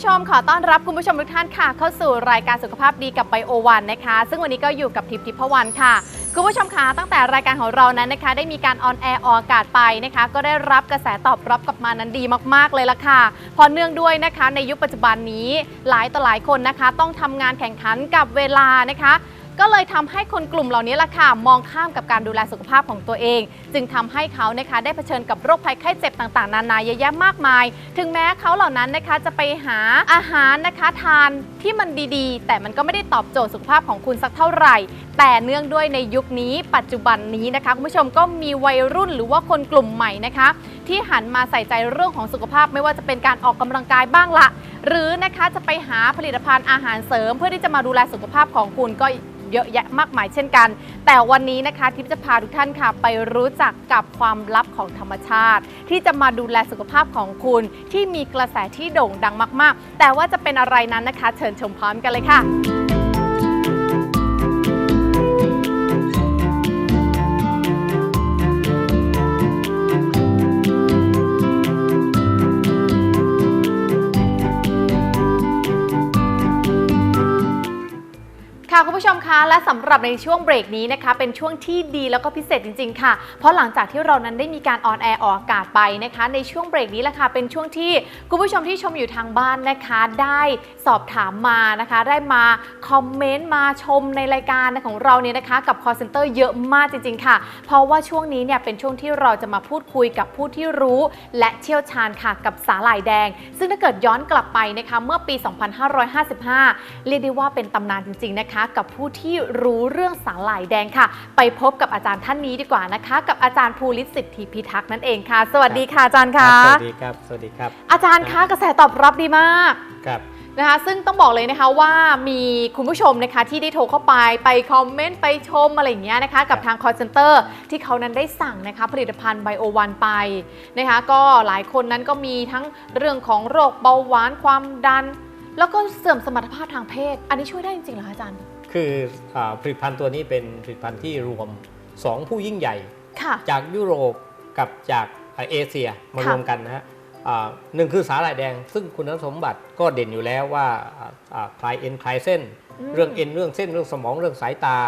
ผู้ชมขอต้อนรับคุณผู้ชมทุกท่านค่ะ เข้าสู่รายการสุขภาพดีกับไบโอวันนะคะ ซึ่งวันนี้ก็อยู่กับทิพย์ทิพวันค่ะ คุณผู้ชมคะตั้งแต่รายการของเรานั้นนะคะ ได้มีการออนแอร์ออกอากาศไปนะคะ ก็ได้รับกระแสตอบรับกลับมานั้นดีมากๆเลยละค่ะพอเนื่องด้วยนะคะ ในยุคปัจจุบันนี้หลายต่อหลายคนนะคะ ต้องทำงานแข่งขันกับเวลานะคะ ก็เลยทำให้คนกลุ่มเหล่านี้ล่ะค่ะมองข้ามกับการดูแลสุขภาพของตัวเอง จึงทำให้เขานะคะได้เผชิญกับโรคภัยไข้เจ็บต่างๆ นานาเยอะแยะมากมาย ถึงแม้เขาเหล่านั้นนะคะจะไปหาอาหารนะคะทานที่มันดีๆ แต่มันก็ไม่ได้ตอบโจทย์สุขภาพของคุณสักเท่าไหร่แต่เนื่องด้วยในยุคนี้ปัจจุบันนี้นะคะคุณผู้ชมก็มีวัยรุ่นหรือว่าคนกลุ่มใหม่นะคะ ที่หันมาใส่ใจเรื่องของสุขภาพไม่ว่าจะเป็นการออกกำลังกายบ้างละ หรือนะคะจะไปหาผลิตภัณฑ์อาหารเสริม เพื่อที่จะมาดูแลสุขภาพของคุณก็เยอะแยะมากมายเช่นกัน แต่วันนี้นะคะทิพจะพาทุกท่านค่ะ ไปรู้จักกับความลับของธรรมชาติ ที่จะมาดูแลสุขภาพของคุณ ที่มีกระแสที่โด่งดังมาก ๆ แต่ว่าจะเป็นอะไรนั้นนะคะ เชิญชมพร้อมกันเลยค่ะ ค่ะคุณผู้ชมคะและสำหรับในช่วงเบรกนี้นะคะเป็นช่วงที่ดีแล้วก็พิเศษจริง ๆ ค่ะ เพราะหลังจากที่เรานั้นได้มีการออนแอร์ออกอากาศไปนะคะ ในช่วงเบรกนี้แหละค่ะเป็นช่วงที่คุณผู้ชมที่ชมอยู่ทางบ้านนะคะ ได้สอบถามมานะคะ ได้มาคอมเมนต์มาชมในรายการของเราเนี่ยนะคะ กับ call center เยอะมากจริง ๆ ค่ะ เพราะว่าช่วงนี้เนี่ยเป็นช่วงที่เราจะมาพูดคุยกับผู้ที่รู้ และเชี่ยวชาญค่ะกับสาหร่ายแดง ซึ่งถ้าเกิดย้อนกลับไปนะคะเมื่อปี 2555 เรียกได้ว่าเป็นตำนานจริง ๆ นะคะกับผู้ที่รู้เรื่องสาหร่ายแดงค่ะ ไปพบกับอาจารย์ท่านนี้ดีกว่านะคะ กับอาจารย์ภูริศสิทธิพิทักษ์นั่นเองค่ะ สวัสดีค่ะอาจารย์คคะรับสวัสดีครับ สวัสดีครับ อาจารย์คะกระแสตอบรับดีมากครับนะคะซึ่งต้องบอกเลยนะคะว่ามีคุณผู้ชมนะคะที่ได้โทรเข้าไปไปคอมเมนต์ไปชมอะไรอย่างเงี้ยนะคะกับทาง call center ที่เขานั้นได้สั่งนะคะผลิตภัณฑ์ไบโอวันไปนะคะก็หลายคนนั้นก็มีทั้งเรื่องของโรคเบาหวานความดัน แล้วก็เสื่อมสมรรถภาพทางเพศ อันนี้ช่วยได้จริงๆเหรอคะอาจารย์ คืออาผลิตภัณฑ์ตัวนี้เป็นผลิตภัณฑ์ที่รวม 2 ผู้ยิ่งใหญ่ค่ะจากยุโรปกับจากอ่าเอเชียมาค่ะรวมกันนะฮะอ่าหนึ่งคือสาหร่ายแดง ซึ่งคุณสมบัติก็เด่นอยู่แล้วว่าอ่าอ่าคลายเอ็นคลายเส้น เรื่องเอ็นเรื่องเส้นเรื่องสมองเรื่องสายตา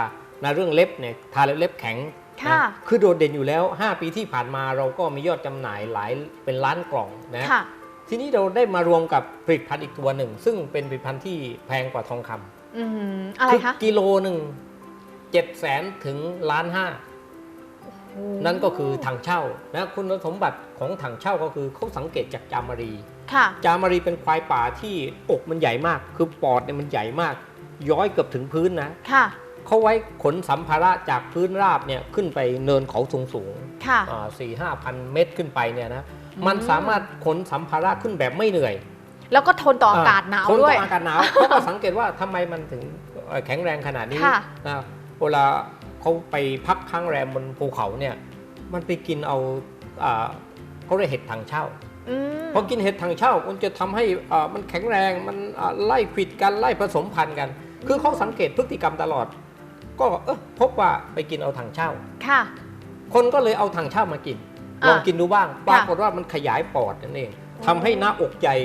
นะเรื่องเล็บเนี่ยทาแล้วเล็บแข็งค่ะนะคือโดดเด่นอยู่แล้ว 5 ปีที่ผ่านมาเราก็มียอดจำหน่ายหลายเป็นล้านกล่องนะค่ะทีนี้เราได้มารวมกับผลิตภัณฑ์อีกตัวหนึ่ง ซึ่งเป็นผลิตภัณฑ์ที่แพงกว่าทองคำ อืมอะไรคืคะกิโลหนึ่งเจ็ดแสนถึงล้านห้านั่นก็คือถังเช่านะคุณสมบัติของถังเช่าก็คือเขาสังเกตจากจามารีค่ะจามารีเป็นควายป่าที่อกมันใหญ่มาก คือปอดเนี่ยมันใหญ่มาก ย้อยเกือบถึงพื้นนะค่ะเขาไว้ขนสัมภาระจากพื้นราบเนี่ยขึ้นไปเนินเขาสูงสูงค่ะสี่ห้าพันเมตรขึ้นไปเนี่ยนะมันสามารถขนสัมภาระขึ้นแบบไม่เหนื่อย แล้วก็ทนต่ออากาศหนาวทนด้ต่วยออากาศหนาวเขาก็สังเกตว่าทำไมมันถึงเอ่อแข็งแรงขนาดนี้ค่ะนะเวลาเขาไปพักค้างแรมบนภูเขาเนี่ยมันไปกินเอาอ่าเขาเรียกเห็ดถังเช่า อืม พอกินเห็ดถังเช่ามันจะทำให้อ่ามันแข็งแรงมันอ่าไล่ขวิดกันไล่ผสมพันธุ์กัน คือเขาสังเกตพฤติกรรมตลอด ก็เออพบว่าไปกินเอาถังเช่า ค่ะ คนก็เลยเอาถังเช่ามากิน อะลองกินดูบ้างปค่ะรากฏว่ามันขยายปอดนั่นเองทำให้หน้าอกใหญ่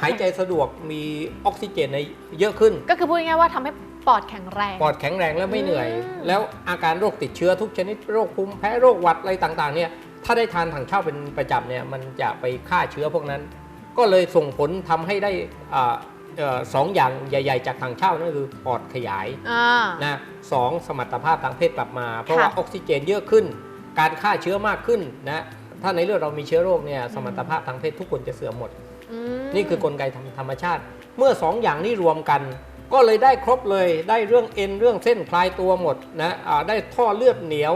หายใจสะดวกมีออกซิเจนในเยอะขึ้น ก็คือพูดง่ายๆว่าทำให้ปอดแข็งแรง ปอดแข็งแรงและไม่เหนื่อยอืมแล้วอาการโรคติดเชื้อทุกชนิดโรคภูมิแพ้โรคหวัดอะไรต่างๆเนี่ยถ้าได้ทานถังเช่าเป็นประจำเนี่ยมันจะไปฆ่าเชื้อพวกนั้น ก็เลยส่งผลทำให้ได้อ่าเอ่อสองอย่างใหญ่ ๆ จากถังเช่านั่นคือปอดขยายอ่านะสองสมรรถภาพทางเพศกลับมา เพราะค่ะว่าออกซิเจนเยอะขึ้น การฆ่าเชื้อมากขึ้นนะถ้าในเลือดเรามีเชื้อโรคเนี่ยสมรรถภาพทางเพศทุกคนจะเสื่อมหมดอืม นี่คือกลไกธรรมธรรมชาติ เมื่อสองอย่างนี้รวมกัน ก็เลยได้ครบเลยได้เรื่องเอ็นเรื่องเส้นคลายตัวหมดนะอ่าได้ท่อเลือดเหนียว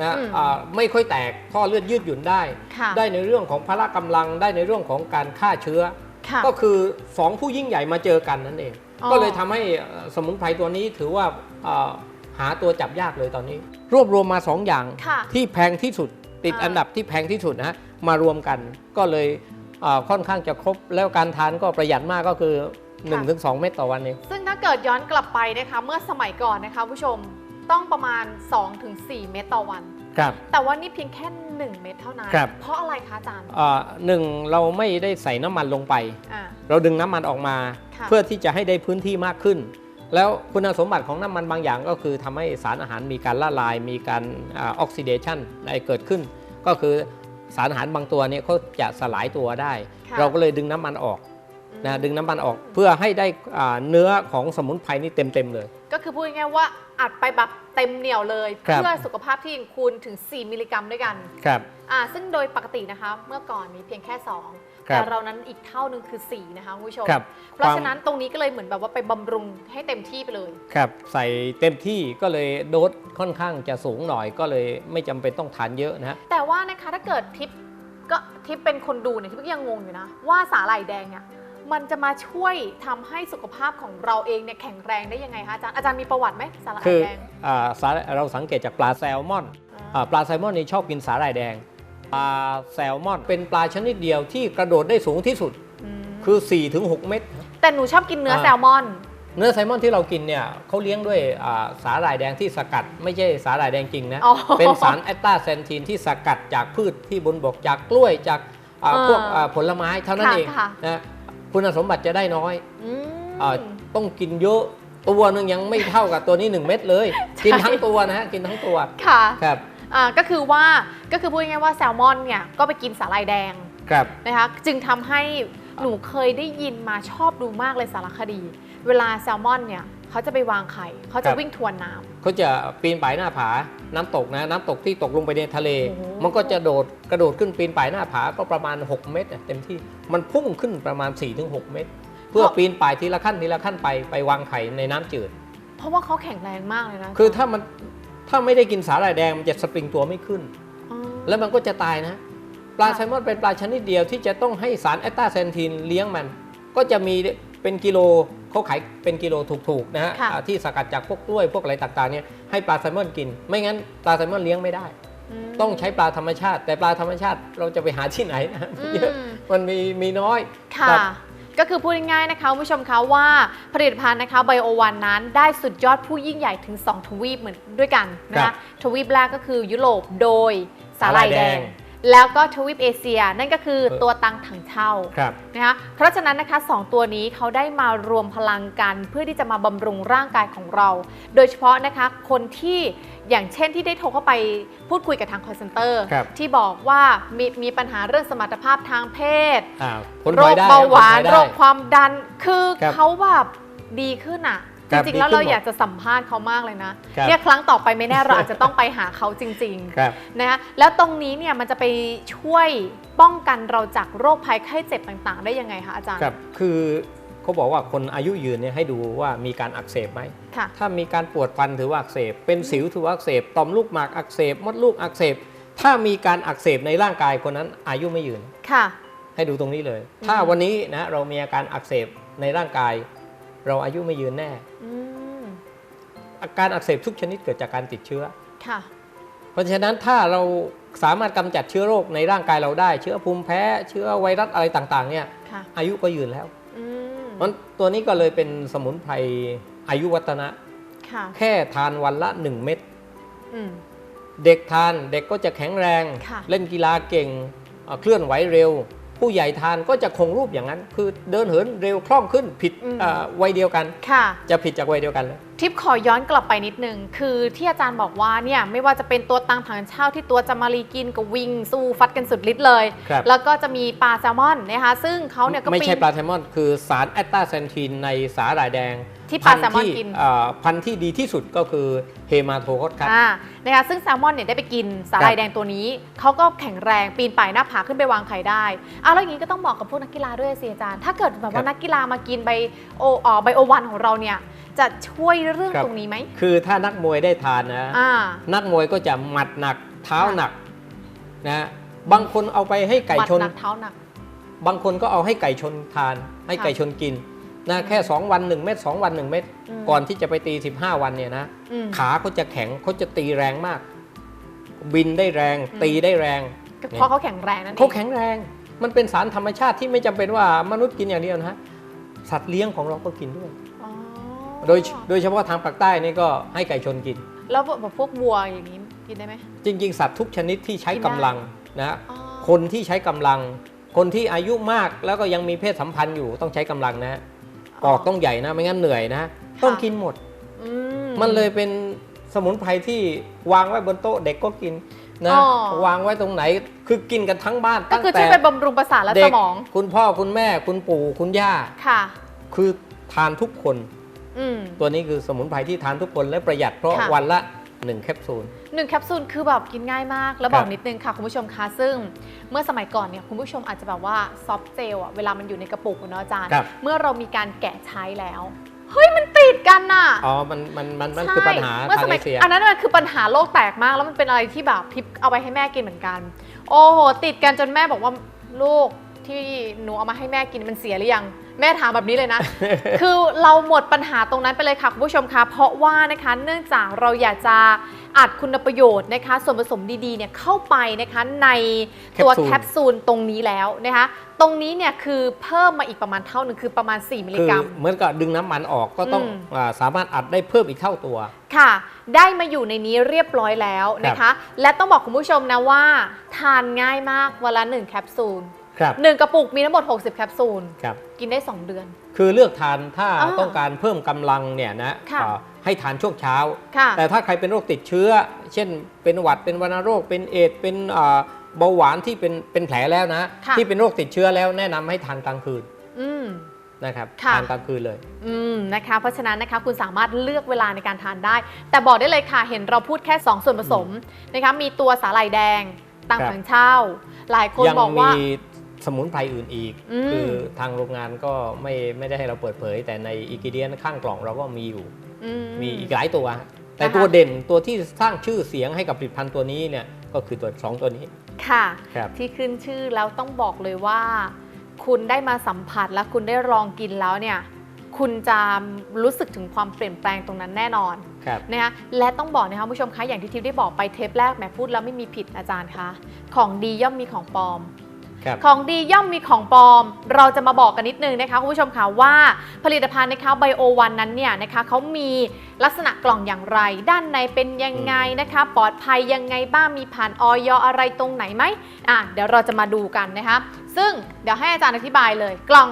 นะอ่าไม่ค่อยแตกท่อเลือดยืดหยุ่นได้ค่ะได้ในเรื่องของพละกำลังได้ในเรื่องของการฆ่าเชื้อค่ะก็คือสองผู้ยิ่งใหญ่มาเจอกันนั่นเองอ๋อก็เลยทำให้เอ่อสมุนไพรตัวนี้ถือว่าเอ่อหาตัวจับยากเลยตอนนี้ รวบรวมมาสองอย่างค่ะที่แพงที่สุดติดอ่าอันดับที่แพงที่สุดนะฮะมารวมกันก็เลยเอ่อ ค่อนข้างจะครบแล้วการทานก็ประหยัดมากก็คือ 1-2 เม็ดต่อวันเองซึ่งถ้าเกิดย้อนกลับไปนะคะเมื่อสมัยก่อนนะคะผู้ชมต้องประมาณ 2-4 เม็ดต่อวันครับแต่ว่านี่เพียงแค่ 1 เม็ดเท่านั้นครับเพราะอะไรคะอาจารย์อ่าหนึ่งเราไม่ได้ใส่น้ำมันลงไปอ่าเราดึงน้ำมันออกมาค่ะเพื่อที่จะให้ได้พื้นที่มากขึ้น แล้วคุณสมบัติของน้ำมันบางอย่างก็คือทำให้สารอาหารมีการละลาย มีการออกซิเดชันอะไรเกิดขึ้น ก็คือ สารอาหารบางตัวเนี่ยเขาจะสลายตัวได้ค่ะเราก็เลยดึงน้ำมันออกนะดึงน้ำมันออกเพื่อให้ได้อ่าเนื้อของสมุนไพรนี่เต็มๆเลย ก็คือพูดง่ายๆว่าอัดไปแบบเต็มเหนียวเลยครับเพื่อสุขภาพที่ยังคูณถึง 4 มิลลิกรัมด้วยกัน ครับอ่าซึ่งโดยปกตินะคะ เมื่อก่อนมีเพียงแค่2ครับ แต่เรานั้นอีกเท่านึงคือ 4 นะคะคุณผู้ชมครับเพราะความฉะนั้นตรงนี้ก็เลยเหมือนแบบว่าไปบำรุงให้เต็มที่ไปเลย ครับ ใส่เต็มที่ก็เลยโดสค่อนข้างจะสูงหน่อยก็เลยไม่จำเป็นต้องทานเยอะนะฮะ แต่ว่านะคะถ้าเกิดทิปก็ทิปเป็นคนดูเนี่ยทิปก็ยังงงอยู่นะ ว่าสาหร่ายแดงเนี่ยมันจะมาช่วยทำให้สุขภาพของเราเองเนี่ยแข็งแรงได้ยังไงคะอาจารย์อาจารย์มีประวัติไหมสาหร่ายคือแดงอาสาเราสังเกตจากปลาแซลมอนอ่าปลาแซลมอนนี่ชอบกินสาหร่ายแดง ปลาแซลมอน เป็นปลาชนิดเดียวที่กระโดดได้สูงที่สุดมคือ 4-6 เมตร แต่หนูชอบกินเนื้ออ่าแซลมอน เนื้อแซลมอนที่เรากินเนี่ยเขาเลี้ยงด้วยอ่าสาหร่ายแดงที่สกัด ไม่ใช่สาหร่ายแดงจริงนะอ๋อเป็นสารแอตตาแซนทีนที่สกัดจากพืชที่บนบกจากกล้วยจากอ่าเออพวกอ่าผลไม้เท่านั้นค่ะเองค่ะนะคุณสมบัติจะได้น้อยอืมอ่าต้องกินเยอะตัวหนึงยังไม่เท่ากับตัวนี้ 1 เม็ดเลยใช่กินทั้งตัวนะฮะกินทั้งตัวค่ะครับ อ่าก็คือว่าก็คือพูดง่ายๆว่าแซลมอนเนี่ยก็ไปกินสาหร่ายแดงครับ นะคะจึงทำให้หนูเคยได้ยินมาชอบดูมากเลยสารคดี เวลาแซลมอนเนี่ยเขาจะไปวางไข่เขาจะวิ่งทวนน้ำ เขาจะปีนป่ายหน้าผา น้ำตกนะ น้ำตกที่ตกลงไปในทะเล โอ้โห มันก็จะโดดกระโดดขึ้นปีนป่ายหน้าผาก็ประมาณ 6 เมตรอะเต็มที่มันพุ่งขึ้นประมาณ 4-6 เมตร เพื่อปีนป่ายทีละขั้นทีละขั้นไปไปวางไข่ในน้ำจืด เพราะว่าเขาแข็งแรงมากเลยนะคือถ้ามัน ถ้าไม่ได้กินสาหร่ายแดงมันจะสปริงตัวไม่ขึ้นอ๋อแล้วมันก็จะตายนะ ปลาค่ะแซลมอนเป็นปลาชนิดเดียวที่จะต้องให้สารแอตตาเซนทีนเลี้ยงมัน ก็จะมีเป็นกิโลเขาขายเป็นกิโลถูกๆนะฮะค่ะอ่าที่สกัดจากพวกกล้วยพวกอะไรต่างๆเนี่ยให้ปลาแซลมอนกิน ไม่งั้นปลาแซลมอนเลี้ยงไม่ได้มต้องใช้ปลาธรรมชาติ แต่ปลาธรรมชาติเราจะไปหาที่ไหนนะอืมเยอะมันมีมีน้อยค่ะครับ ก็คือพูดง่ายๆนะคะคุณผู้ชมคะว่าผลิตภัณฑ์นะคะไบโอวันนั้นได้สุดยอดผู้ยิ่งใหญ่ถึง 2 ทวีปเหมือนด้วยกันนะครัคะบทวีปแรกก็คือยุโรปโดยสาหร่ายแดสาหร่ายแดงง แล้วก็ทวีปเอเชีย นั่นก็คือเออตัวตังถังเช่าครับนะคะเพราะฉะนั้นนะคะสองตัวนี้เขาได้มารวมพลังกันเพื่อที่จะมาบำรุงร่างกายของเรา โดยเฉพาะนะคะคนที่อย่างเช่นที่ได้โทรเข้าไปพูดคุยกับทางคอนเซนเตอร์ครับที่บอกว่ามีมีปัญหาเรื่องสมรรถภาพทางเพศอ่าผลพโรลอยคได้เบาหวานผลพลอยได้โรคความดันคือครับเขาแบบดีขึ้นอะค จรับริงๆดีแล้วขึ้นเราหมดอยากจะสัมภาษณ์เขามากเลยนะครับเนี่ยครั้งต่อไปไม่แน่เราอาจจะต้องไปหาเขาจริงครับๆนะคะแล้วตรงนี้เนี่ยมันจะไปช่วยป้องกันเราจากโรคภัยไข้เจ็บต่างๆ ได้ยังไงคะอาจารย์ครับคือเขาบอกว่าคนอายุยืนเนี่ยให้ดูว่ามีการอักเสบไหมค่ะถ้ามีการปวดฟันถือว่าอักเสบ เป็นสิวถือว่าอักเสบ ต่อมลูกหมากอักเสบ มดลูกอักเสบ ถ้ามีการอักเสบในร่างกายคนนั้นอายุไม่ยืน ค่ะ ให้ดูตรงนี้เลยอืมถ้าวันนี้นะเรามีอาการอักเสบในร่างกาย เราอายุไม่ยืนแน่อืมอาการอักเสบทุกชนิดเกิดจากการติดเชื้อค่ะเพราะฉะนั้นถ้าเราสามารถกำจัดเชื้อโรคในร่างกายเราได้ เชื้อภูมิแพ้ เชื้อไวรัสอะไรต่างๆ เนี่ยค่ะอายุก็ยืนแล้วอืมเพราะตัวนี้ก็เลยเป็นสมุนไพรอายุวัฒนะค่ะแค่ทานวันละ1เม็ดอืมเด็กทานเด็กก็จะแข็งแรงค่ะเล่นกีฬาเก่งเอ่อเคลื่อนไหวเร็ว ผู้ใหญ่ทานก็จะคงรูปอย่างนั้น คือเดินเหินเร็วคล่องขึ้นผิดอืมเอ่อวัยเดียวกันค่ะจะผิดจากวัยเดียวกันเลยทิปขอย้อนกลับไปนิดนึง คือที่อาจารย์บอกว่าเนี่ยไม่ว่าจะเป็นตัวตังถังเช่าที่ตัวจะมารีกินกับวิงสู้ฟัดกันสุดฤทธิ์เลยครับแล้วก็จะมีปลาแซลมอนนะคะซึ่งเขาเนี่ยก็ไม่ใช่ปีนปลาแซลมอน คือสารแอตตาเซนทีนในสาหร่ายแดง ที่ปลาพัธุ์แซลมอนที่กินเอ่อพันธุ์ที่ดีที่สุดก็คือเฮมาโทคอสคัสอ่านะคะซึ่งแซลมอนเนี่ยได้ไปกินสาหร่ายแดงตัวนี้ เขาก็แข็งแรงปีนป่ายหน้าผาขึ้นไปวางไข่ได้อ้าวแล้วอย่างนี้ก็ต้องเหมาะกับพวกนักกีฬาด้วยสิอาจารย์ ถ้าเกิดแบบครัว่าบนักกีฬามากินไบโอเอ่อไบโอวันของเราเนี่ยจะช่วยเรื่องครับตรงนี้ไหม คือถ้านักมวยได้ทานนะอ่านักมวยก็จะหมัดหนักเท้าหนักนะบางคนเอาไปให้ไก่หมัดชนหนักเท้าหนัก บางคนก็เอาให้ไก่ชนทาน ให้ค่ะไก่ชนกิน นะแค่ 2 วัน 1 เม็ด2วัน 1 เม็ดอืมก่อนที่จะไปตี 15 วันเนี่ยนะอืมขาเขาจะแข็งเขาจะตีแรงมาก บินได้แรงอืมตีได้แรงก็เพราะเขาแข็งแรงนั่นเองเขาแข็งแรง มันเป็นสารธรรมชาติที่ไม่จำเป็นว่ามนุษย์กินอย่างเดียวนะฮะสัตว์เลี้ยงของเราก็กินด้วยอ๋อโดยโดยเฉพาะทางปากใต้นี่ก็ให้ไก่ชนกิน แล้วแบบพวกวัวอย่างนี้กินได้ไหมจริง ๆ สัตว์ทุกชนิดที่ใช้กินกำได้ลังนะอ๋อคนที่ใช้กำลัง คนที่อายุมากแล้วก็ยังมีเพศสัมพันธ์อยู่ต้องใช้กำลังนะ ปอกต้องใหญ่นะไม่งั้นเหนื่อยนะ ต้องกินหมดอืมันเลยเป็นสมุนไพรที่วางไว้บนโต๊ะเด็กก็กินนะอ๋อวางไว้ตรงไหนคือกินกันทั้งบ้านก็ตั้งคือแต่ช่วยไปบำรุงประสาทและเด็สกมอง คุณพ่อคุณแม่คุณปู่คุณย่าค่ะ คือทานทุกคนอืมตัวนี้คือสมุนไพรที่ทานทุกคนและประหยัดเพราะค่ะวันละ 1 แคปซูล หนึ่งแคปซูลคือแบบกินง่ายมาก แล้วครับบอกนิดนึงค่ะคุณผู้ชมคะซึ่งเมื่อสมัยก่อนเนี่ยคุณผู้ชมอาจจะแบบว่าซอฟต์เจลอะเวลามันอยู่ในกระปุกอะเนาะอาจารย์ ครับ เมื่อเรามีการแกะใช้แล้วเฮ้ยมันติดกันน่ะ อ๋อ มัน มัน มันมันใช่คือปัญหาเมื่อทาสงมัเอยเชีย อันนั้นมันคือปัญหาโลกแตกมาก แล้วมันเป็นอะไรที่แบบทิปเอาไปให้แม่กินเหมือนกัน โอ้โหติดกันจนแม่บอกว่าลูกที่หนูเอามาให้แม่กินมันเสียหรือยัง แม่ถามแบบนี้เลยนะ คือเราหมดปัญหาตรงนั้นไปเลยค่ะคุณผู้ชมคะเพราะว่านะคะเนื่องจากเราอยากจะอัดคุณประโยชน์นะคะ ส่วนผสมดีๆเนี่ยเข้าไปนะคะในตัวแคแคปปซูลซูลตรงนี้แล้วนะคะตรงนี้เนี่ยคือเพิ่มมาอีกประมาณเท่าหนึ่งคือประมาณ 4 มิลลิคือกรัมเหมือนกับดึงน้ำมันออกก็ต้องอืมอาสามารถอัดได้เพิ่มอีกเท่าตัวค่ะ ได้มาอยู่ในนี้เรียบร้อยแล้วนะคะ และต้องบอกคุณผู้ชมนะว่า ทานง่ายมากวันละ1แคปซูล ครับหนึ่งกระปุกมีทั้งหมด 60 แคปซูล ครับกินได้ 2 เดือน คือเลือกทานถ้าอ่าต้องการเพิ่มกำลังเนี่ยนะค่ะอ่าให้ทานช่วงเช้า ค่ะ แต่ถ้าใครเป็นโรคติดเชื้อ เช่น เป็นหวัดเป็นวัณโรค เป็นเอดส์เป็นอ่าเบาหวานที่เป็นเป็นแผลแล้วนะ ค่ะ ที่เป็นโรคติดเชื้อแล้วแนะนำให้ทานกลางคืนอืม นะครับค่ะ ทานกลางคืนเลย อืมนะคะเพราะฉะนั้นนะคะคุณสามารถเลือกเวลาในการทานได้ แต่บอกได้เลยค่ะเห็นเราพูดแค่ 2 ส่วนผสมนะคะมีตัวสาหร่ายแดงตังครับ ถังเช่า หลายคนยังบอกว่ามี สมุนไพรอื่นอีกอืมคือทางโรงงานก็ไม่ไม่ได้ให้เราเปิดเผย แต่ในอีกิเดียนข้างกล่องเราก็มีอยู่อืมีอีกหลายตัว แต่นะคะตัวเด่นตัวที่สร้างชื่อเสียงให้กับผลิตภัณฑ์ตัวนี้เนี่ยก็คือตัวสองตัวนี้ค่ะครับที่ขึ้นชื่อแล้วต้องบอกเลยว่า คุณได้มาสัมผัสและคุณได้ลองกินแล้วเนี่ยคุณจะรู้สึกถึงความเปลี่ยนแปลงตรงนั้นแน่นอนครับนะคะและต้องบอกนะคะคุณผู้ชมคะอย่างที่ทิพย์ได้บอกไปเทปแรกแหมพูดแล้วไม่มีผิดอาจารย์คะของดีย่อมมีของปลอมครับ ของดีย่อมมีของปลอม เราจะมาบอกกันนิดนึงนะคะคุณผู้ชมค่ะว่าผลิตภัณฑ์นะคะไบโอวันนั้นเนี่ยนะคะเขามีลักษณะกล่องอย่างไร ด้านในเป็นยังไงนะคะ ปลอดภัยยังไงบ้างมีผ่านออยอะไรตรงไหนไหมอะเดี๋ยวเราจะมาดูกันนะคะซึ่งเดี๋ยวให้อาจารย์อธิบายเลยกล่อง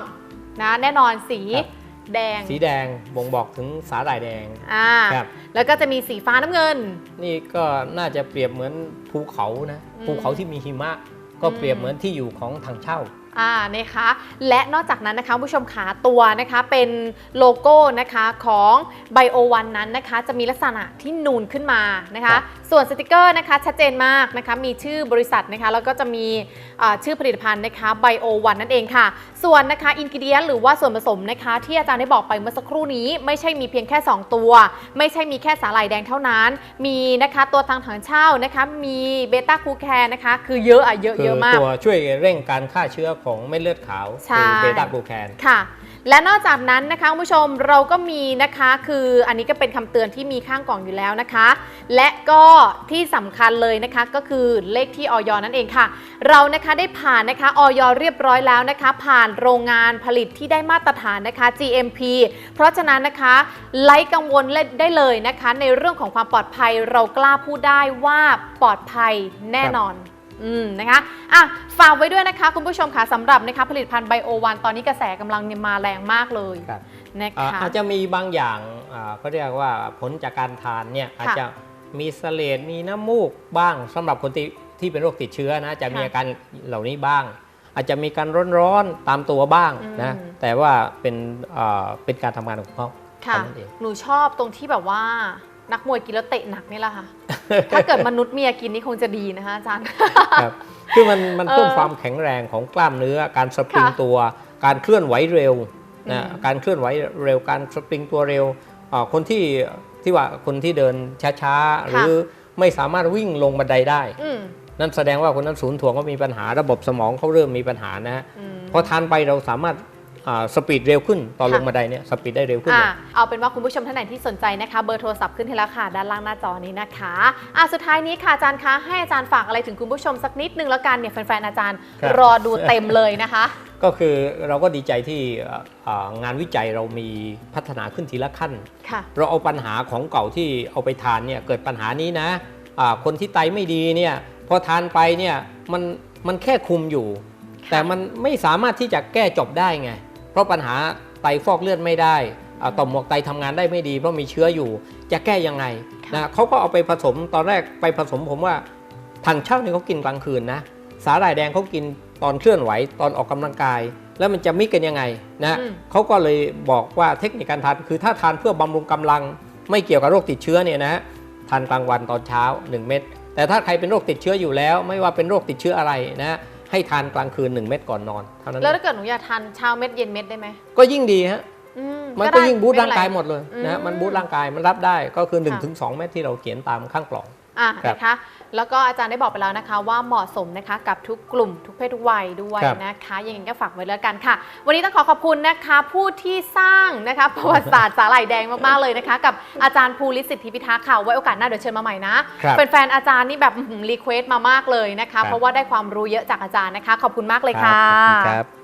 นะแน่นอนสีครับแดง สีแดงบ่งบอกถึงสาหร่ายแดงอ่าครับแล้วก็จะมีสีฟ้าน้ำเงิน นี่ก็น่าจะเปรียบเหมือนภูเขานะอืมภูเขาที่มีหิมะ ก็เปรียบเหมือนที่อยู่ของทางเช่า อ่านะคะและนอกจากนั้นนะคะคุณผู้ชมขาตัวนะคะเป็นโลโก้นะคะของไบโอวันนั้นนะคะจะมีลักษณะที่นูนขึ้นมานะครัคะบส่วนสติกเกอร์นะคะชัดเจนมากนะคะมีชื่อบริษัทนะคะแล้วก็จะมีอ่าชื่อผลิตภัณฑ์นะคะไบโอวันนั่นเองค่ะ ส่วนนะคะอินกิเดียนหรือว่าส่วนผสมนะคะที่อาจารย์ได้บอกไปเมื่อสักครู่นี้ ไม่ใช่มีเพียงแค่ 2 ตัว ไม่ใช่มีแค่สาหร่ายแดงเท่านั้น มีนะคะตัวทางถังเช่านะคะมีเบต้าคูแคนนะคะคือเยอะอะเยอะคืเยอะมากตัวช่วยเร่งการฆ่าเชื้อของเม็ดเลือดขาวใช่คืเบต้ากลูแคนค่ะ และนอกจากนั้นนะคะคุณผู้ชมเราก็มีนะคะ คืออันนี้ก็เป็นคำเตือนที่มีข้างกล่องอยู่แล้วนะคะ และก็ที่สำคัญเลยนะคะก็คือเลขที่ออยนั่นเองค่ะ เรานะคะได้ผ่านนะคะออยเรียบร้อยแล้วนะคะ ผ่านโรงงานผลิตที่ได้มาตรฐานนะคะ GMP เพราะฉะนั้นนะคะไร้กังวลได้เลยนะคะ ในเรื่องของความปลอดภัยเรากล้าพูดได้ว่าปลอดภัยแน่นอน อืมนะคะอะฝากไว้ด้วยนะคะคุณผู้ชมค่ะสำหรับนะคะผลิตภัณฑ์ไบโอวันตอนนี้กระแสกำลังเนี่ยมาแรงมากเลยครับนะอ่าคะอาจจะมีบางอย่างอ่าเขาเรียกว่าผลจากการทานเนี่ยอาจจะมีเสลดมีน้ำมูกบ้างสำหรับคนที่ที่เป็นโรคติดเชื้อนะจะมีค่ะอาการเหล่านี้บ้าง อาจจะมีการร้อนๆตามตัวบ้างนะอืมแต่ว่าเป็นอ่าเป็นการทำงานของเขาค่ะเท่านั้นเองหนูชอบตรงที่แบบว่า นักมวยกินแล้วเตะหนักนี่แหละค่ะ ถ้าเกิดมนุษย์เมียกินนี่คงจะดีนะคะอาจารย์ครับคือมันมันเพิ่มเออความแข็งแรงของกล้ามเนื้อ การสปริงค่ะตัว การเคลื่อนไหวเร็วนะอืมการเคลื่อนไหวเร็วการสปริงตัวเร็วอ่าคนที่ที่ว่าคนที่เดินช้าๆ หรือไม่สามารถวิ่งลงบันไดได้อืมนั่นแสดงว่าคนนั้นศูนย์ถ่วงก็มีปัญหาระบบสมองเขาเริ่มมีปัญหานะฮะอืมพอทานไปเราสามารถอ่า สปีดเร็วขึ้นตอนค่ะลงบันไดเนี่ยสปีดได้เร็วขึ้นอะเลยเอาเป็นว่าคุณผู้ชมท่านไหนที่สนใจนะคะ เบอร์โทรศัพท์ขึ้นให้แล้วค่ะ ด้านล่างหน้าจอนี้นะคะอะสุดท้ายนี้ค่ะอาจารย์คะให้อาจารย์ฝากอะไรถึงคุณผู้ชมสักนิดนึงแล้วกันเนี่ยแฟนๆอาจารย์ครับรอดูเต็มเลยนะคะ ก็คือเราก็ดีใจที่อ่าอ่างานวิจัยเรามีพัฒนาขึ้นทีละขั้นค่ะเราเอาปัญหาของเก่าที่เอาไปทานเนี่ยเกิดปัญหานี้นะอ่าคนที่ไตไม่ดีเนี่ยพอทานไปเนี่ยมันมันแค่คุมอยู่ค่ะแต่มันไม่สามารถที่จะแก้จบได้ไง เพราะปัญหาไตฟอกเลือดไม่ได้อ่าต่อมหมวกไตทำงานได้ไม่ดีเพราะมีเชื้ออยู่ จะแก้ยังไงนะเขาก็เอาไปผสมตอนแรกไปผสมผมว่าถังเช่าเนี่ยเขากินกลางคืนนะสาหร่ายแดงเขากินตอนเคลื่อนไหวตอนออกกำลังกาย แล้วมันจะมิกกันยังไงนะอืมเขาก็เลยบอกว่าเทคนิคการทานคือถ้าทานเพื่อบำรุงกำลัง ไม่เกี่ยวกับโรคติดเชื้อเนี่ยนะทานกลางวันตอนเช้า 1 เม็ดแต่ถ้าใครเป็นโรคติดเชื้ออยู่แล้ว ไม่ว่าเป็นโรคติดเชื้ออะไรนะ ให้ทานกลางคืน 1 เม็ดก่อนนอนเท่านั้น แล้วถ้าเกิดหนูอยากทานเช้าเม็ดเย็นเม็ดได้ไหมก็ยิ่งดีฮะอืมันได้ก็ยิ่งบูตไเป็นร่างกายไรหมดเลยอืมนะมันบูตร่างกายมันรับได้ก็คือค่ะ1-2เม็ดที่เราเขียนตามข้างกล่องอะครับนะคะ แล้วก็อาจารย์ได้บอกไปแล้วนะคะ ว่าเหมาะสมนะคะกับทุกกลุ่มทุกเพศทุกวัยด้วยครับนะคะยังไงก็ฝากไว้แล้วกันค่ะ วันนี้ต้องขอขอบคุณนะคะ ผู้ที่สร้างนะคะประวัติศาสตร์สาหร่ายแดงมากๆเลยนะคะ กับอาจารย์ภูริสิทธิพิทักษ์ค่ะไว้โอกาสหน้าเดี๋ยวเชิญมาใหม่นะครับแฟนๆอาจารย์นี่แบบรีเควสต์มามากเลยนะครัคะบเพราะว่าได้ความรู้เยอะจากอาจารย์นะคะ ขอบคุณมากเลยค่ะขอบคุณครับ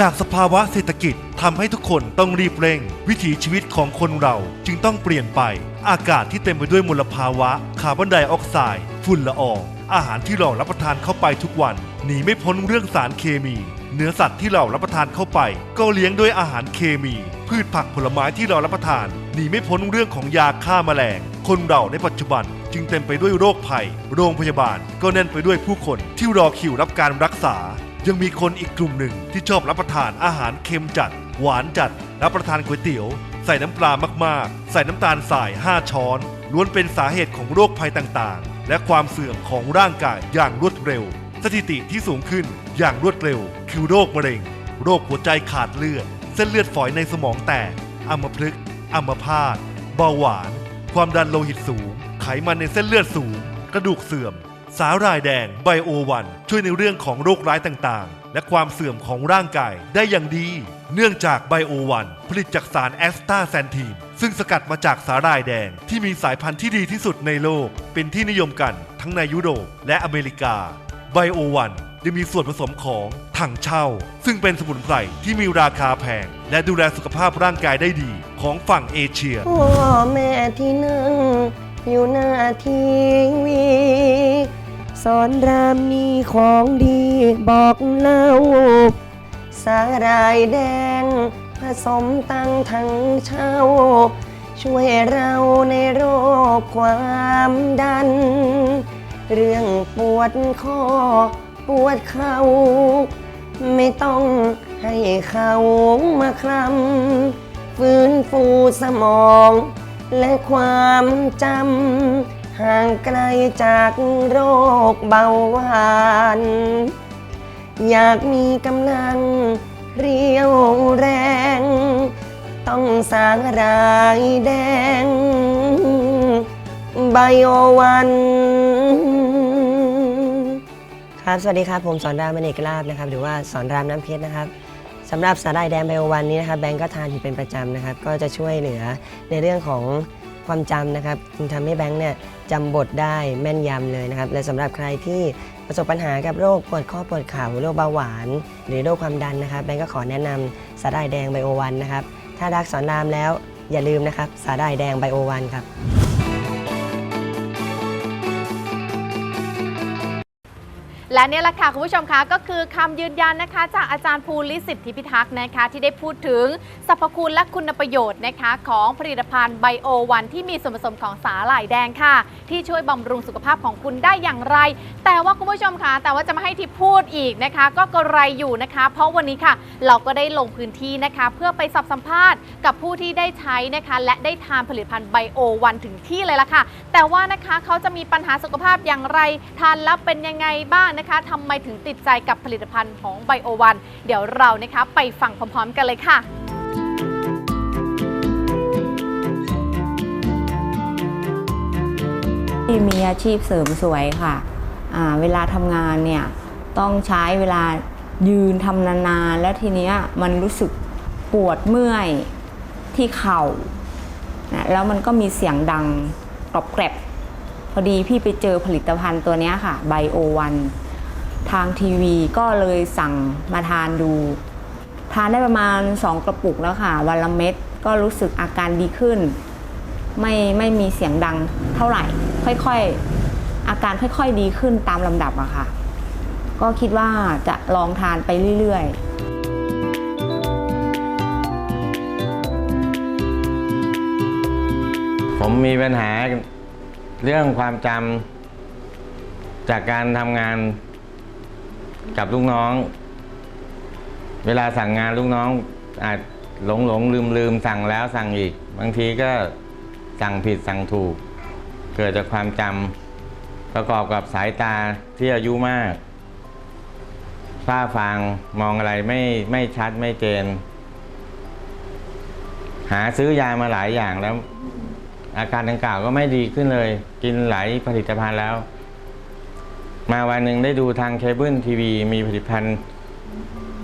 จากสภาวะเศรษฐกิจทำให้ทุกคนต้องรีบเร่ง วิถีชีวิตของคนเราจึงต้องเปลี่ยนไป อากาศที่เต็มไปด้วยมลภาวะ คาร์บอนไดออกไซด์ฝุ่นละอองอาหารที่เรารับประทานเข้าไปทุกวันหนีไม่พ้นเรื่องสารเคมี เนื้อสัตว์ที่เรารับประทานเข้าไป ก็เลี้ยงด้วยอาหารเคมี พืชผักผลไม้ที่เรารับประทานหนีไม่พ้นเรื่องของยาฆ่าแมลง คนเราในปัจจุบันจึงเต็มไปด้วยโรคภัย โรงพยาบาลก็แน่นไปด้วยผู้คนที่รอคิวรับการรักษา ยังมีคนอีกกลุ่มหนึ่งที่ชอบรับประทานอาหารเค็มจัด หวานจัด รับประทานก๋วยเตี๋ยว ใส่น้ำปลามากๆ ใส่น้ำตาลทราย 5 ช้อน ล้วนเป็นสาเหตุของโรคภัยต่างๆ และความเสื่อมของร่างกายอย่างรวดเร็ว สถิติที่สูงขึ้นอย่างรวดเร็ว คือโรคมะเร็ง โรคหัวใจขาดเลือด เส้นเลือดฝอยในสมองแตกอัมพฤกษ์อัมพาตเบาหวาน ความดันโลหิตสูง ไขมันในเส้นเลือดสูง กระดูกเสื่อม สาหร่ายแดงไบโอวันช่วยในเรื่องของโรคร้ายต่างๆ และความเสื่อมของร่างกายได้อย่างดี เนื่องจากไบโอวันผลิตจากสารแอสตาแซนทีนซึ่งสกัดมาจากสาหร่ายแดงที่มีสายพันธุ์ที่ดีที่สุดในโลก เป็นที่นิยมกันทั้งในยุโรปและอเมริกาไบโอวันยังมีส่วนผสมของถังเช่า ซึ่งเป็นสมุนไพรที่มีราคาแพง และดูแลสุขภาพร่างกายได้ดีของฝั่งเอเชียพ่อแม่ที่นั่งอยู่หน้าทีวี สอนรามมีของดีบอกเล่า สาหร่ายแดง ผสมตั้งทั้งเช่า ช่วยเราในโรคความดัน เรื่องปวดข้อปวดเข่า ไม่ต้องให้เขามาคลำฟื้นฟูสมอง และความจำ ห่างไกลจากโรคเบาหวาน อยากมีกำลังเรียวแรง ต้องสางรายแดง ไบโอวัน ครับ สวัสดีครับ ผมสอนรามเนกลาบนะครับ หรือว่าสอนรามน้ำเพชรนะครับสำหรับสาหร่ายแดงไบโอวันนี้นะครับแบงก์ก็ทานอยู่เป็นประจำนะครับ ก็จะช่วยเหลือในเรื่องของ ความจำนะครับจึงทำให้แบงค์เนี่ยจำบทได้แม่นยำเลยนะครับ และสำหรับใครที่ประสบปัญหากับโรคปวดข้อปวดเข่าโรคเบาหวาน หรือโรคความดันนะครับ แบงค์ก็ขอแนะนำสาหร่ายแดงไบโอวันนะครับ ถ้ารักสอนรามแล้วอย่าลืมนะครับสาหร่ายแดงไบโอวันครับ และนี่แหละค่ะคุณผู้ชมคะก็คือคำยืนยันนะคะ จากอาจารย์ภูริสิทธิพิทักษ์นะคะ ที่ได้พูดถึงสรรพคุณและคุณประโยชน์นะคะ ของผลิตภัณฑ์ไบโอวันที่มีส่วนผสมของสาหร่ายแดงค่ะ ที่ช่วยบำรุงสุขภาพของคุณได้อย่างไร แต่ว่าคุณผู้ชมคะแต่ว่าจะมาให้ทิพย์พูดอีกนะคะ ก็กระไรอยู่นะคะ เพราะวันนี้ค่ะ เราก็ได้ลงพื้นที่นะคะ เพื่อไปสับสัมภาษณ์กับผู้ที่ได้ใช้นะคะ และได้ทานผลิตภัณฑ์ไบโอวันถึงที่เลยล่ะค่ะ แต่ว่านะคะเขาจะมีปัญหาสุขภาพอย่างไรทานแล้วเป็นยังไงบ้างนะคะทำไมถึงติดใจกับผลิตภัณฑ์ของไบโอวันเดี๋ยวเรานะคะไปฟังพร้อมๆ กันเลยค่ะที่มีอาชีพเสริมสวยค่ะ เวลาทำงานเนี่ยต้องใช้เวลายืนทำนานๆ แล้วทีเนี้ยมันรู้สึกปวดเมื่อยที่เข่านะแล้วมันก็มีเสียงดังกรอบแกรบพอดีพี่ไปเจอผลิตภัณฑ์ตัวนี้ค่ะไบโอวัน ทางทีวีก็เลยสั่งมาทานดู ทานได้ประมาณ 2 กระปุกแล้วค่ะ วันละเม็ดก็รู้สึกอาการดีขึ้น ไม่ไม่มีเสียงดังเท่าไหร่ ค่อยๆ อาการค่อยๆดีขึ้นตามลำดับอะค่ะ ก็คิดว่าจะลองทานไปเรื่อยๆผมมีปัญหาเรื่องความจำจากการทำงาน กับลูกน้อง เวลาสั่งงานลูกน้อง อาจหลงหลงลืมลืมสั่งแล้วสั่งอีก บางทีก็สั่งผิดสั่งถูก เกิดจากความจำประกอบกับสายตาที่อายุมากฝ้าฟางมองอะไรไม่ไม่ชัดไม่เจน หาซื้อยามาหลายอย่างแล้ว อาการดังกล่าวก็ไม่ดีขึ้นเลย กินหลายผลิตภัณฑ์แล้ว มาวันหนึ่งได้ดูทางเคเบิลทีวีมีผลิตภัณฑ์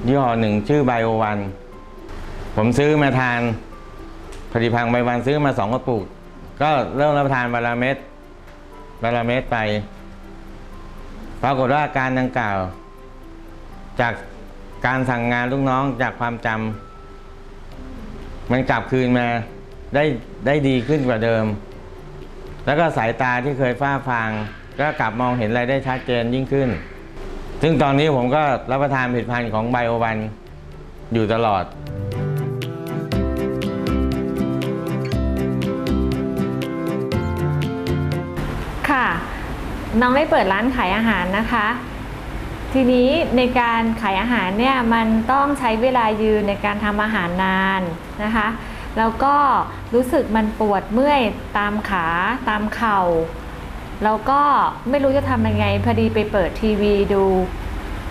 ยี่ห้อหนึ่งชื่อไบโอวัน ผมซื้อมาทานผลิตภัณฑ์ไบวันซื้อมาสองกระปุก ก็เริ่มรับประทานวันละเม็ดวันเม็ดไป ปรากฏว่าอาการดังกล่าว จากการสั่งงานลูกน้องจากความจำมันกลับคืนมาได้ได้ดีขึ้นกว่าเดิม แล้วก็สายตาที่เคยฝ้าฟาง ก็กลับมองเห็นอะไรได้ชัดเจนยิ่งขึ้น ซึ่งตอนนี้ผมก็รับประทานผลิตภัณฑ์ของไบโอวันอยู่ตลอด ค่ะ น้องได้เปิดร้านขายอาหารนะคะ ทีนี้ในการขายอาหารเนี่ยมันต้องใช้เวลายืนในการทำอาหารนานนะคะ แล้วก็รู้สึกมันปวดเมื่อยตามขาตามเข่า แล้วก็ไม่รู้จะทำยังไงพอดีไปเปิดทีวีดู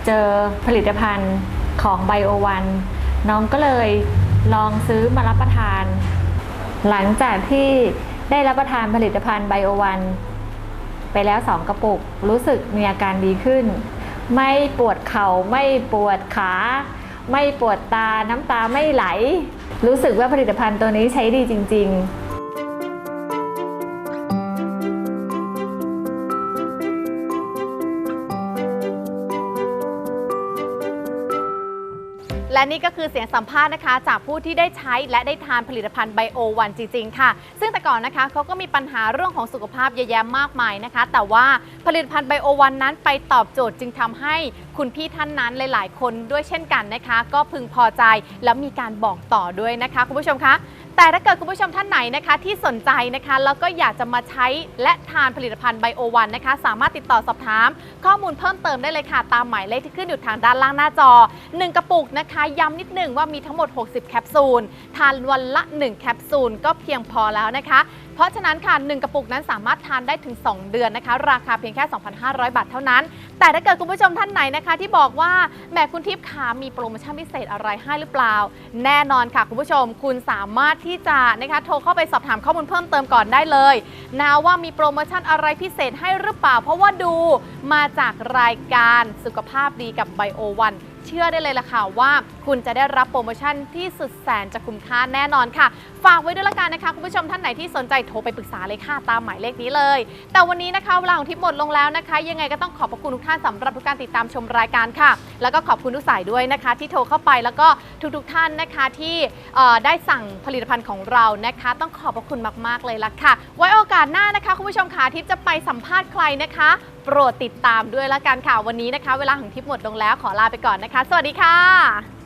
เจอผลิตภัณฑ์ของไบโอวันน้องก็เลยลองซื้อมารับประทาน หลังจากที่ได้รับประทานผลิตภัณฑ์ไบโอวันไปแล้ว2กระปุก รู้สึกมีอาการดีขึ้น ไม่ปวดเข่าไม่ปวดขา ไม่ปวดตาน้ำตาไม่ไหล รู้สึกว่าผลิตภัณฑ์ตัวนี้ใช้ดีจริง ๆ และนี่ก็คือเสียงสัมภาษณ์นะคะ จากผู้ที่ได้ใช้และได้ทานผลิตภัณฑ์ไบโอวันจริงๆค่ะ ซึ่งแต่ก่อนนะคะเขาก็มีปัญหาเรื่องของสุขภาพเยอะแยะมากมายนะคะ แต่ว่าผลิตภัณฑ์ไบโอวันนั้นไปตอบโจทย์จึงทำให้คุณพี่ท่านนั้นหลาย ๆ คนด้วยเช่นกันนะคะ ก็พึงพอใจและมีการบอกต่อด้วยนะคะคุณผู้ชมคะ แต่ถ้าเกิดคุณผู้ชมท่านไหนนะคะ ที่สนใจนะคะแล้วก็อยากจะมาใช้และทานผลิตภัณฑ์ไบโอวันนะคะ สามารถติดต่อสอบถาม ข้อมูลเพิ่มเติมได้เลยค่ะ ตามหมายเลขที่ขึ้นอยู่ทางด้านล่างหน้าจอ 1 กระปุกนะคะ ย้ำนิดหนึ่งว่ามีทั้งหมด 60 แคปซูล ทานวันละ 1 แคปซูลก็เพียงพอแล้วนะคะ เพราะฉะนั้นค่ะ 1 กระปุกนั้นสามารถทานได้ถึง 2 เดือนนะคะ ราคาเพียงแค่ 2,500 บาทเท่านั้น แต่ถ้าเกิดคุณผู้ชมท่านไหนนะคะ ที่บอกว่าแหมคุณทิพย์ขามีโปรโมชั่นพิเศษอะไรให้หรือเปล่า แน่นอนค่ะ คุณผู้ชมคุณสามารถที่จะนะคะโทรเข้าไปสอบถามข้อมูลเพิ่มเติมก่อนได้เลยนะว่ามีโปรโมชั่นอะไรพิเศษให้หรือเปล่า เพราะว่าดูมาจากรายการสุขภาพดีกับไบโอวัน เชื่อได้เลยล่ะค่ะว่าคุณจะได้รับโปรโมชั่นที่สุดแสนจะคุ้มค่าแน่นอนค่ะ ฝากไว้ด้วยละกันนะคะคุณผู้ชมท่านไหนที่สนใจโทรไปปรึกษาเลยค่ะตามหมายเลขนี้เลย แต่วันนี้นะคะเวลาของทิพย์หมดลงแล้วนะคะ ยังไงก็ต้องขอบพระคุณทุกท่านสำหรับทุกการติดตามชมรายการค่ะ แล้วก็ขอบคุณทุกสายด้วยนะคะ ที่โทรเข้าไปแล้วก็ทุกๆท่านนะคะที่ได้สั่งผลิตภัณฑ์ของเรานะคะ ต้องขอบพระคุณมาก ๆเลยล่ะค่ะ ไว้โอกาสหน้านะคะคุณผู้ชมค่ะทิพย์จะไปสัมภาษณ์ใครนะคะ ปรดติดตามด้วยละกันค่ะ วันนี้นะคะ เวลาของทิปหมดลงแล้วขอลาไปก่อนนะคะ สวัสดีค่ะ